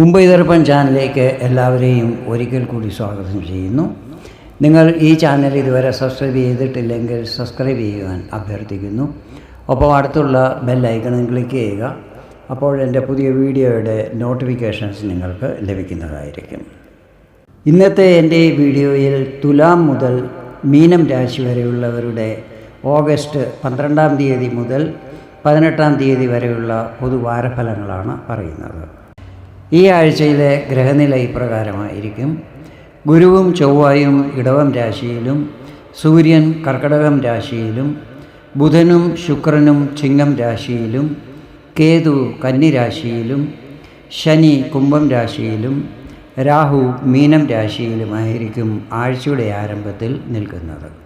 മുംബൈ ദർപ്പൺ ചാനലിലേക്ക് എല്ലാവരെയും ഒരിക്കൽ കൂടി സ്വാഗതം ചെയ്യുന്നു. നിങ്ങൾ ഈ ചാനൽ ഇതുവരെ സബ്സ്ക്രൈബ് ചെയ്തിട്ടില്ലെങ്കിൽ സബ്സ്ക്രൈബ് ചെയ്യുവാൻ അഭ്യർത്ഥിക്കുന്നു. ഒപ്പം അടുത്തുള്ള ബെൽ ഐക്കണിൽ ക്ലിക്ക് ചെയ്യുക. അപ്പോൾ എന്റെ പുതിയ വീഡിയോയുടെ നോട്ടിഫിക്കേഷൻസ് നിങ്ങൾക്ക് ലഭിക്കുന്നതായിരിക്കും. ഇന്നത്തെ എന്റെ വീഡിയോയിൽ തുലാം മുതൽ മീനം രാശി വരെയുള്ളവരുടെ ഓഗസ്റ്റ് പന്ത്രണ്ടാം തീയതി മുതൽ പതിനെട്ടാം തീയതി വരെയുള്ള പൊതുവാരഫലങ്ങളാണ് പറയുന്നത്. ഈ ആഴ്ചയിലെ ഗ്രഹനില ഇപ്രകാരമായിരിക്കും ഗുരുവും ചൊവ്വായും ഇടവം രാശിയിലും സൂര്യൻ കർക്കടകം രാശിയിലും ബുധനും ശുക്രനും ചിങ്ങം രാശിയിലും കേതു കന്നി രാശിയിലും ശനി കുംഭം രാശിയിലും രാഹു മീനം രാശിയിലുമായിരിക്കും ആഴ്ചയുടെ ആരംഭത്തിൽ നിൽക്കുന്നത്.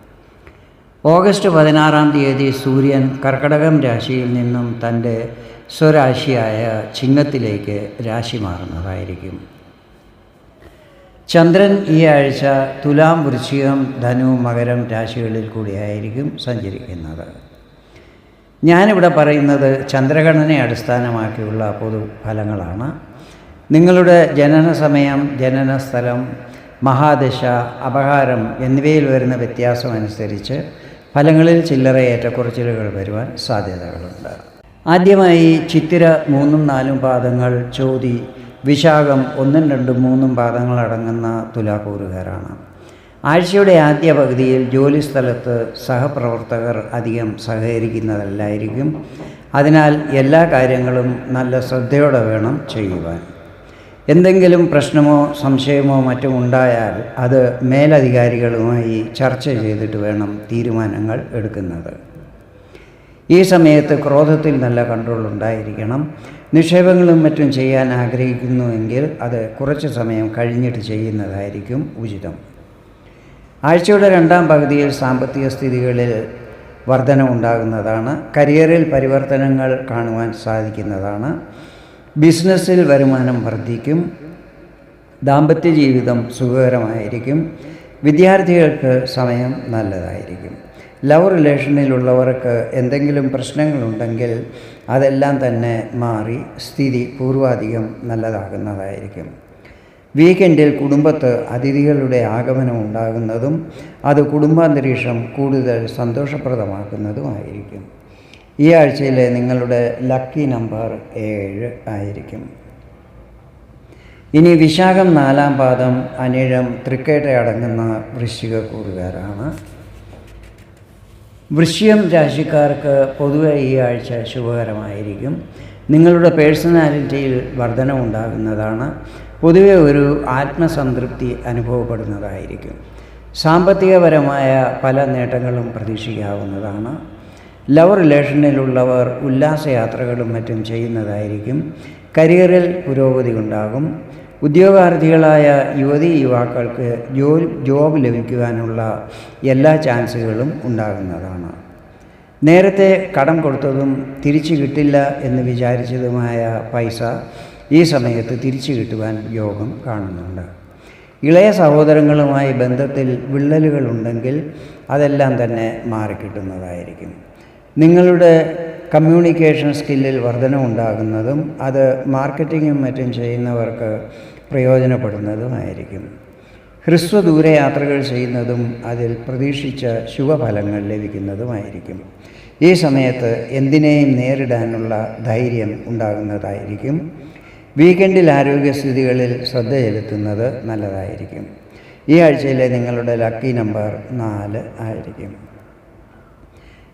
ഓഗസ്റ്റ് പതിനാറാം തീയതി സൂര്യൻ കർക്കടകം രാശിയിൽ നിന്നും തന്റെ സ്വരാശിയായ ചിങ്ങത്തിലേക്ക് രാശി മാറുന്നതായിരിക്കും. ചന്ദ്രൻ ഈ ആഴ്ച തുലാം വൃശ്ചികം ധനു മകരം രാശികളിൽ കൂടിയായിരിക്കും സഞ്ചരിക്കുന്നത്. ഞാനിവിടെ പറയുന്നത് ചന്ദ്രഗണനെ അടിസ്ഥാനമാക്കിയുള്ള പൊതു ഫലങ്ങളാണ് നിങ്ങളുടെ ജനന സമയം ജനന സ്ഥലം മഹാദശ അപഹാരം എന്നിവയിൽ വരുന്ന വ്യത്യാസം അനുസരിച്ച് ഫലങ്ങളിൽ ചില്ലറ ഏറ്റക്കുറച്ചിലുകൾ വരുവാൻ സാധ്യതകളുണ്ട്. ആദ്യമായി ചിത്തിര മൂന്നും നാലും പാദങ്ങൾ ചോതി വിശാഖം ഒന്നും രണ്ടും മൂന്നും പാദങ്ങൾ അടങ്ങുന്ന തുലാക്കൂറുകാരാണ്. ആഴ്ചയുടെ ആദ്യ പകുതിയിൽ ജോലിസ്ഥലത്ത് സഹപ്രവർത്തകർ അധികം സഹകരിക്കുന്നതല്ലായിരിക്കും. അതിനാൽ എല്ലാ കാര്യങ്ങളും നല്ല ശ്രദ്ധയോടെ വേണം ചെയ്യുവാൻ. എന്തെങ്കിലും പ്രശ്നമോ സംശയമോ മറ്റും ഉണ്ടായാൽ അത് മേലധികാരികളുമായി ചർച്ച ചെയ്തിട്ട് വേണം തീരുമാനങ്ങൾ എടുക്കുന്നത്. ഈ സമയത്ത് ക്രോധത്തിൽ നല്ല കൺട്രോൾ ഉണ്ടായിരിക്കണം. നിക്ഷേപങ്ങളും മറ്റും ചെയ്യാൻ ആഗ്രഹിക്കുന്നുവെങ്കിൽ അത് കുറച്ച് സമയം കഴിഞ്ഞിട്ട് ചെയ്യുന്നതായിരിക്കും ഉചിതം. ആഴ്ചയുടെ രണ്ടാം പകുതിയിൽ സാമ്പത്തിക സ്ഥിതികളിൽ വർധന ഉണ്ടാകുന്നതാണ് കരിയറിൽ പരിവർത്തനങ്ങൾ കാണുവാൻ സാധിക്കുന്നതാണ്. ബിസിനസ്സിൽ വരുമാനം വർദ്ധിക്കും ദാമ്പത്യ ജീവിതം സുഖകരമായിരിക്കും വിദ്യാർത്ഥികൾക്ക് സമയം നല്ലതായിരിക്കും. ലവ് റിലേഷനിലുള്ളവർക്ക് എന്തെങ്കിലും പ്രശ്നങ്ങളുണ്ടെങ്കിൽ അതെല്ലാം തന്നെ മാറി സ്ഥിതി പൂർവാധികം നല്ലതാകുന്നതായിരിക്കും. വീക്കെൻഡിൽ കുടുംബത്ത് അതിഥികളുടെ ആഗമനം ഉണ്ടാകുന്നതും അത് കുടുംബാന്തരീക്ഷം കൂടുതൽ സന്തോഷപ്രദമാക്കുന്നതുമായിരിക്കും. ഈ ആഴ്ചയിലെ നിങ്ങളുടെ ലക്കി നമ്പർ ഏഴ് ആയിരിക്കും. ഇനി വിശാഖം നാലാം പാദം അനിഴം തൃക്കേട്ട അടങ്ങുന്ന വൃശ്ചിക കൂറുകാരാണ് വൃശ്ചികം രാശിക്കാർക്ക് പൊതുവെ ഈ ആഴ്ച ശുഭകരമായിരിക്കും. നിങ്ങളുടെ പേഴ്സണാലിറ്റിയിൽ വർധനമുണ്ടാകുന്നതാണ് പൊതുവെ ഒരു ആത്മസംതൃപ്തി അനുഭവപ്പെടുന്നതായിരിക്കും. സാമ്പത്തികപരമായ പല നേട്ടങ്ങളും പ്രതീക്ഷിക്കാവുന്നതാണ്. ലവ് റിലേഷനിലുള്ളവർ ഉല്ലാസയാത്രകളും മറ്റും ചെയ്യുന്നതായിരിക്കും. കരിയറിൽ പുരോഗതി ഉണ്ടാകും. ഉദ്യോഗാർത്ഥികളായ യുവതി യുവാക്കൾക്ക് ജോലി ജോബ് ലഭിക്കുവാനുള്ള എല്ലാ ചാൻസുകളും ഉണ്ടാകുന്നതാണ്. നേരത്തെ കടം കൊടുത്തതും തിരിച്ചു കിട്ടില്ല എന്ന് വിചാരിച്ചതുമായ പൈസ ഈ സമയത്ത് തിരിച്ചു കിട്ടുവാൻ യോഗം കാണുന്നുണ്ട്. ഇളയ സഹോദരങ്ങളുമായി ബന്ധത്തിൽ വിള്ളലുകളുണ്ടെങ്കിൽ അതെല്ലാം തന്നെ മാറിക്കിട്ടുന്നതായിരിക്കും. നിങ്ങളുടെ കമ്മ്യൂണിക്കേഷൻ സ്കില്ലിൽ വർധനമുണ്ടാകുന്നതും അത് മാർക്കറ്റിങ്ങും മറ്റും ചെയ്യുന്നവർക്ക് പ്രയോജനപ്പെടുന്നതുമായിരിക്കും. ഹ്രസ്വ ദൂരയാത്രകൾ ചെയ്യുന്നതും അതിൽ പ്രതീക്ഷിച്ച ശുഭഫലങ്ങൾ ലഭിക്കുന്നതുമായിരിക്കും. ഈ സമയത്ത് എന്തിനേയും നേരിടാനുള്ള ധൈര്യം ഉണ്ടാകുന്നതായിരിക്കും. വീക്കെൻഡിൽ ആരോഗ്യസ്ഥിതികളിൽ ശ്രദ്ധ ചെലുത്തുന്നത് നല്ലതായിരിക്കും. ഈ ആഴ്ചയിലെ നിങ്ങളുടെ ലക്കി നമ്പർ നാല് ആയിരിക്കും.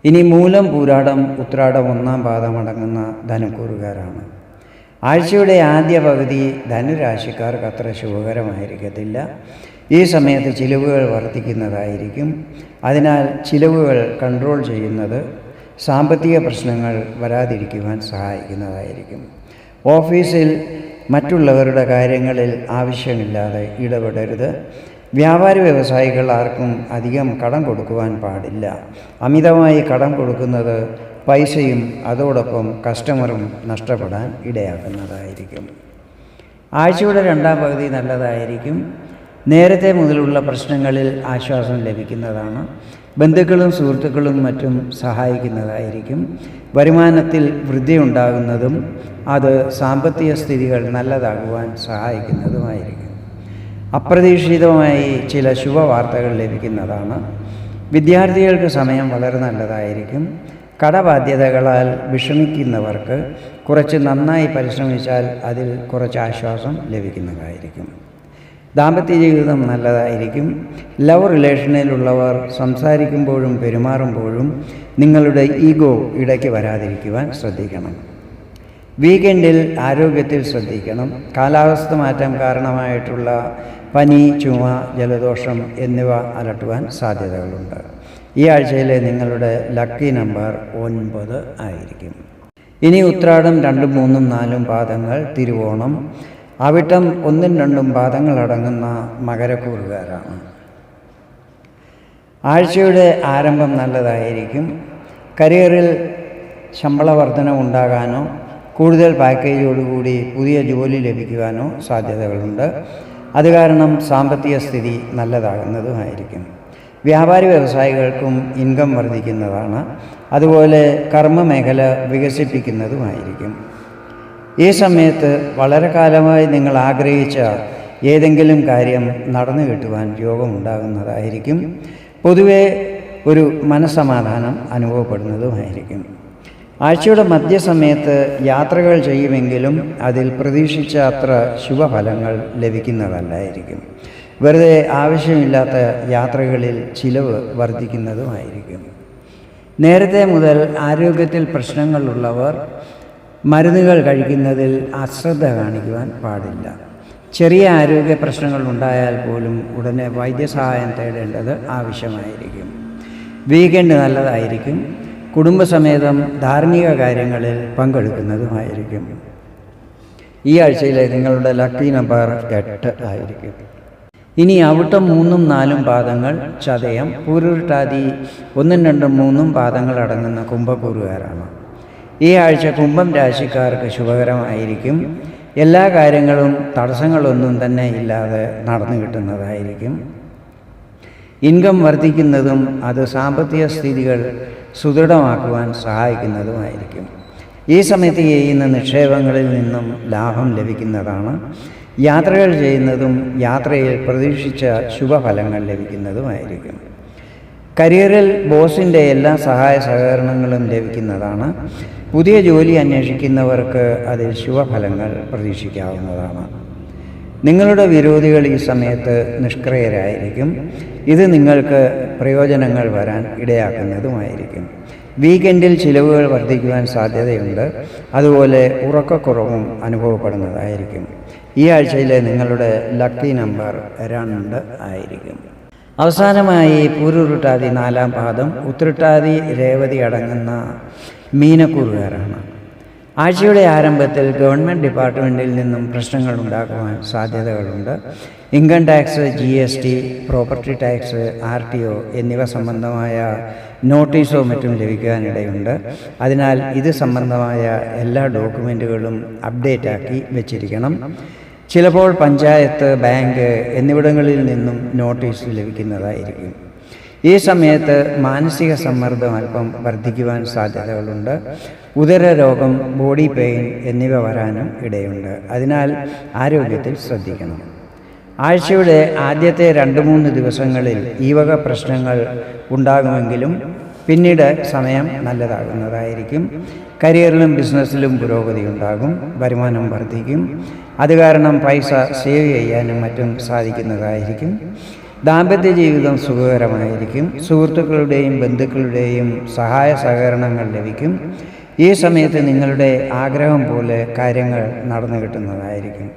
ഇനി മൂലം പൂരാടം ഉത്രാടം ഒന്നാം പാദമടങ്ങുന്ന ധനുക്കൂറുകാരാണ്. ആഴ്ചയുടെ ആദ്യ പകുതി ധനുരാശിക്കാർക്ക് അത്ര ശുഭകരമായിരിക്കത്തില്ല. ഈ സമയത്ത് ചിലവുകൾ വർദ്ധിക്കുന്നതായിരിക്കും. അതിനാൽ ചിലവുകൾ കൺട്രോൾ ചെയ്യുന്നത് സാമ്പത്തിക പ്രശ്നങ്ങൾ വരാതിരിക്കുവാൻ സഹായിക്കുന്നതായിരിക്കും. ഓഫീസിൽ മറ്റുള്ളവരുടെ കാര്യങ്ങളിൽ ആവശ്യമില്ലാതെ ഇടപെടരുത്. വ്യാപാര വ്യവസായികൾ ആർക്കും അധികം കടം കൊടുക്കുവാൻ പാടില്ല. അമിതമായി കടം കൊടുക്കുന്നത് പൈസയും അതോടൊപ്പം കസ്റ്റമറും നഷ്ടപ്പെടാൻ ഇടയാക്കുന്നതായിരിക്കും. ആഴ്ചയുടെ രണ്ടാം പകുതി നല്ലതായിരിക്കും. നേരത്തെ മുതലുള്ള പ്രശ്നങ്ങളിൽ ആശ്വാസം ലഭിക്കുന്നതാണ്. ബന്ധുക്കളും സുഹൃത്തുക്കളും മറ്റും സഹായിക്കുന്നതായിരിക്കും. വരുമാനത്തിൽ വൃദ്ധി ഉണ്ടാകുന്നതും അത് സാമ്പത്തിക സ്ഥിതികൾ നല്ലതാകുവാൻ സഹായിക്കുന്നതുമായിരിക്കും. അപ്രതീക്ഷിതമായി ചില ശുഭവാർത്തകൾ ലഭിക്കുന്നതാണ്. വിദ്യാർത്ഥികൾക്ക് സമയം വളരെ നല്ലതായിരിക്കും. കടബാധ്യതകളാൽ വിഷമിക്കുന്നവർക്ക് കുറച്ച് നന്നായി പരിശ്രമിച്ചാൽ അതിൽ കുറച്ച് ആശ്വാസം ലഭിക്കുന്നതായിരിക്കും. ദാമ്പത്യ ജീവിതം നല്ലതായിരിക്കും. ലവ് റിലേഷനിലുള്ളവർ സംസാരിക്കുമ്പോഴും പെരുമാറുമ്പോഴും നിങ്ങളുടെ ഈഗോ ഇടയ്ക്ക് വരാതിരിക്കുവാൻ ശ്രദ്ധിക്കണം. വീക്കെൻഡിൽ ആരോഗ്യത്തിൽ ശ്രദ്ധിക്കണം. കാലാവസ്ഥ മാറ്റം കാരണമായിട്ടുള്ള പനി ചുമ ജലദോഷം എന്നിവ അലട്ടുവാൻ സാധ്യതകളുണ്ട്. ഈ ആഴ്ചയിലെ നിങ്ങളുടെ ലക്കി നമ്പർ ഒൻപത് ആയിരിക്കും. ഇനി ഉത്രാടം രണ്ടും മൂന്നും നാലും പാദങ്ങൾ തിരുവോണം. അവിട്ടം ഒന്നും രണ്ടും പാദങ്ങൾ അടങ്ങുന്ന മകരക്കൂറുകാരാണ്. ആഴ്ചയുടെ ആരംഭം നല്ലതായിരിക്കും. കരിയറിൽ ശമ്പള വർധന ഉണ്ടാകാനോ കൂടുതൽ പാക്കേജോടുകൂടി പുതിയ ജോലി ലഭിക്കുവാനോ സാധ്യതകളുണ്ട്. അത് കാരണം സാമ്പത്തിക സ്ഥിതി നല്ലതാകുന്നതുമായിരിക്കും. വ്യാപാരി വ്യവസായികൾക്കും ഇൻകം വർദ്ധിക്കുന്നതാണ്. അതുപോലെ കർമ്മമേഖല വികസിപ്പിക്കുന്നതുമായിരിക്കും. ഈ സമയത്ത് വളരെ കാലമായി നിങ്ങൾ ആഗ്രഹിച്ച ഏതെങ്കിലും കാര്യം നടന്നു കിട്ടുവാൻ യോഗമുണ്ടാകുന്നതായിരിക്കും പൊതുവെ ഒരു മനസ്സമാധാനം അനുഭവപ്പെടുന്നതുമായിരിക്കും. ആഴ്ചയുടെ മധ്യസമയത്ത് യാത്രകൾ ചെയ്യുമെങ്കിലും അതിൽ പ്രതീക്ഷിച്ച അത്ര ശുഭഫലങ്ങൾ ലഭിക്കുന്നതല്ലായിരിക്കും. വെറുതെ ആവശ്യമില്ലാത്ത യാത്രകളിൽ ചിലവ് വർദ്ധിക്കുന്നതുമായിരിക്കും. നേരത്തെ മുതൽ ആരോഗ്യത്തിൽ പ്രശ്നങ്ങളുള്ളവർ മരുന്നുകൾ കഴിക്കുന്നതിൽ അശ്രദ്ധ കാണിക്കുവാൻ പാടില്ല. ചെറിയ ആരോഗ്യ പ്രശ്നങ്ങൾ ഉണ്ടായാൽ പോലും ഉടനെ വൈദ്യസഹായം തേടേണ്ടത് ആവശ്യമായിരിക്കും. വീക്കെൻഡ് നല്ലതായിരിക്കും. കുടുംബസമേതം ധാർമ്മിക കാര്യങ്ങളിൽ പങ്കെടുക്കുന്നതുമായിരിക്കും. ഈ ആഴ്ചയിലെ നിങ്ങളുടെ ലക്കി നമ്പർ എട്ട് ആയിരിക്കും. ഇനി അവിട്ടം മൂന്നും നാലും പാദങ്ങൾ ചതയം പൂരുരുട്ടാതി ഒന്നും രണ്ടും മൂന്നും പാദങ്ങൾ അടങ്ങുന്ന കുംഭക്കൂറുകാരാണ്. ഈ ആഴ്ച കുംഭം രാശിക്കാർക്ക് ശുഭകരമായിരിക്കും. എല്ലാ കാര്യങ്ങളും തടസ്സങ്ങളൊന്നും തന്നെ ഇല്ലാതെ നടന്നു കിട്ടുന്നതായിരിക്കും. ഇൻകം വർദ്ധിക്കുന്നതും അത് സാമ്പത്തിക സ്ഥിതികൾ സുദൃഢമാക്കുവാൻ സഹായിക്കുന്നതുമായിരിക്കും. ഈ സമയത്ത് ചെയ്യുന്ന നിക്ഷേപങ്ങളിൽ നിന്നും ലാഭം ലഭിക്കുന്നതാണ്. യാത്രകൾ ചെയ്യുന്നതും യാത്രയിൽ പ്രതീക്ഷിച്ച ശുഭഫലങ്ങൾ ലഭിക്കുന്നതുമായിരിക്കും. കരിയറിൽ ബോസിന്റെ എല്ലാ സഹായ സഹകരണങ്ങളും ലഭിക്കുന്നതാണ്. പുതിയ ജോലി അന്വേഷിക്കുന്നവർക്ക് അതിൽ ശുഭഫലങ്ങൾ പ്രതീക്ഷിക്കാവുന്നതാണ്. നിങ്ങളുടെ വിരോധികൾ ഈ സമയത്ത് നിഷ്ക്രിയരായിരിക്കും. ഇത് നിങ്ങൾക്ക് പ്രയോജനങ്ങൾ വരാൻ ഇടയാക്കുന്നതുമായിരിക്കും. വീക്കെൻഡിൽ ചിലവുകൾ വർദ്ധിക്കുവാൻ സാധ്യതയുണ്ട്. അതുപോലെ ഉറക്കക്കുറവും അനുഭവപ്പെടുന്നതായിരിക്കും. ഈ ആഴ്ചയിലെ നിങ്ങളുടെ ലക്കി നമ്പർ രണ്ട് ആയിരിക്കും. അവസാനമായി പൂരുരുട്ടാതി നാലാം പാദം ഉത്രട്ടാതി രേവതി അടങ്ങുന്ന മീനക്കൂറുകാരാണ്. ആഴ്ചയുടെ ആരംഭത്തിൽ ഗവൺമെന്റ് ഡിപ്പാർട്ട്മെന്റിൽ നിന്നും പ്രശ്നങ്ങൾ ഉണ്ടാക്കുവാൻ സാധ്യതകളുണ്ട്. Income tax G S T property tax R T O എന്നിവ സംബന്ധമായ നോട്ടീസോ മറ്റും ലഭിക്കാനിടയുണ്ട്. അതിനാൽ ഇത് സംബന്ധമായ എല്ലാ ഡോക്യുമെന്റുകളും അപ്ഡേറ്റ് ആക്കി വെച്ചിരിക്കണം. ചിലപ്പോൾ പഞ്ചായത്ത് ബാങ്ക് എന്നിവിടങ്ങളിൽ നിന്നും നോട്ടീസ് ലഭിക്കുന്നതായിരിക്കും. ഈ സമയത്ത് മാനസിക സമ്മർദ്ദം അല്പം വർദ്ധിക്കുവാൻ സാധ്യതകളുണ്ട്. ഉദരരോഗം ബോഡി പെയിൻ എന്നിവ വരാനും ഇടയുണ്ട്. അതിനാൽ ആരോഗ്യത്തിൽ ശ്രദ്ധിക്കണം. ആഴ്ചയുടെ ആദ്യത്തെ രണ്ട് മൂന്ന് ദിവസങ്ങളിൽ ഈ വക പ്രശ്നങ്ങൾ ഉണ്ടാകുമെങ്കിലും പിന്നീട് സമയം നല്ലതാകുന്നതായിരിക്കും. കരിയറിലും ബിസിനസ്സിലും പുരോഗതി ഉണ്ടാകും. വരുമാനം വർദ്ധിക്കും. അത് കാരണം പൈസ സേവ് ചെയ്യാനും മറ്റും സാധിക്കുന്നതായിരിക്കും. ദാമ്പത്യ ജീവിതം സുഖകരമായിരിക്കും. സുഹൃത്തുക്കളുടെയും ബന്ധുക്കളുടെയും സഹായ സഹകരണങ്ങൾ ലഭിക്കും. ഈ സമയത്ത് നിങ്ങളുടെ ആഗ്രഹം പോലെ കാര്യങ്ങൾ നടന്നു കിട്ടുന്നതായിരിക്കും.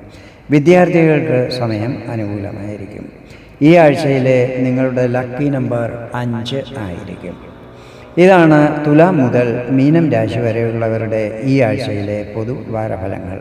വിദ്യാർത്ഥികൾക്ക് സമയം അനുകൂലമായിരിക്കും. ഈ ആഴ്ചയിലെ നിങ്ങളുടെ ലക്കി നമ്പർ അഞ്ച് ആയിരിക്കും. ഇതാണ് തുലാം മുതൽ മീനം രാശി വരെയുള്ളവരുടെ ഈ ആഴ്ചയിലെ പൊതു വാരഫലങ്ങൾ